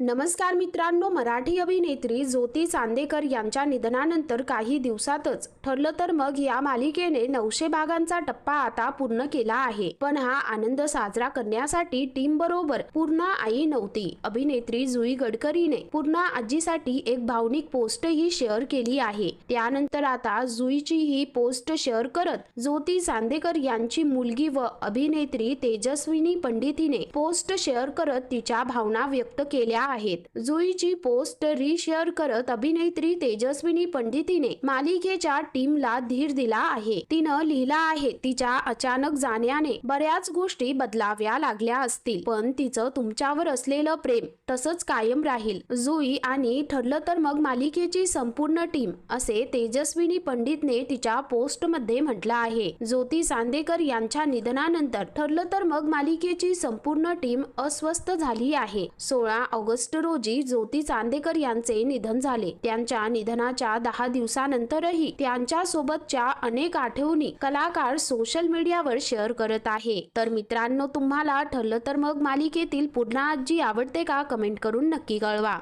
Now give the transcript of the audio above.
नमस्कार मित्रांनो मराठी अभिनेत्री ज्योती चांदेकर यांच्या निधनानंतर काही दिवसातच ठरलं तर मग या मालिकेने नऊशे भागांचा टप्पा आता पूर्ण केला आहे. पण हा आनंद साजरा करण्यासाठी टीम बरोबर पूर्णा आई नव्हती. अभिनेत्री जुई गडकरीने पूर्णा आजीसाठी एक भावनिक पोस्टही शेअर केली आहे. त्यानंतर आता जुईची ही पोस्ट शेअर करत ज्योती चांदेकर यांची मुलगी व अभिनेत्री तेजस्विनी पंडितीने पोस्ट शेअर करत तिच्या भावना व्यक्त केल्या आहेत. जुईची पोस्ट रिशेअर करत अभिनेत्री तेजस्विनी पंडितीने मालिकेच्या टीमला धीर दिला आहे. तिनं लिहिला आहे तिच्या अचानक जाण्याने बऱ्याच गोष्टी बदलाव्या लागल्या असतील पण तिचं तुमच्यावर असलेलं प्रेम तसंच कायम राहील जुई आणि ठरलं तर मग मालिकेची संपूर्ण टीम असे तेजस्विनी पंडितने तिच्या पोस्टमध्ये म्हटलं आहे. ज्योती सांदेकर यांच्या निधनानंतर ठरलं तर मग मालिकेची संपूर्ण टीम अस्वस्थ झाली आहे. सोळा ऑगस्ट रोजी ज्योती चांदेकर यांचे निधन झाले. त्यांच्या निधनाच्या दहा दिवसानंतरही त्यांच्या सोबतच्या अनेक आठवणी कलाकार सोशल मीडियावर शेअर करत आहे. तर मित्रांनो तुम्हाला ठरलं तर मग मालिकेतील पुन्हा आजी आवडते का? कमेंट करून नक्की कळवा.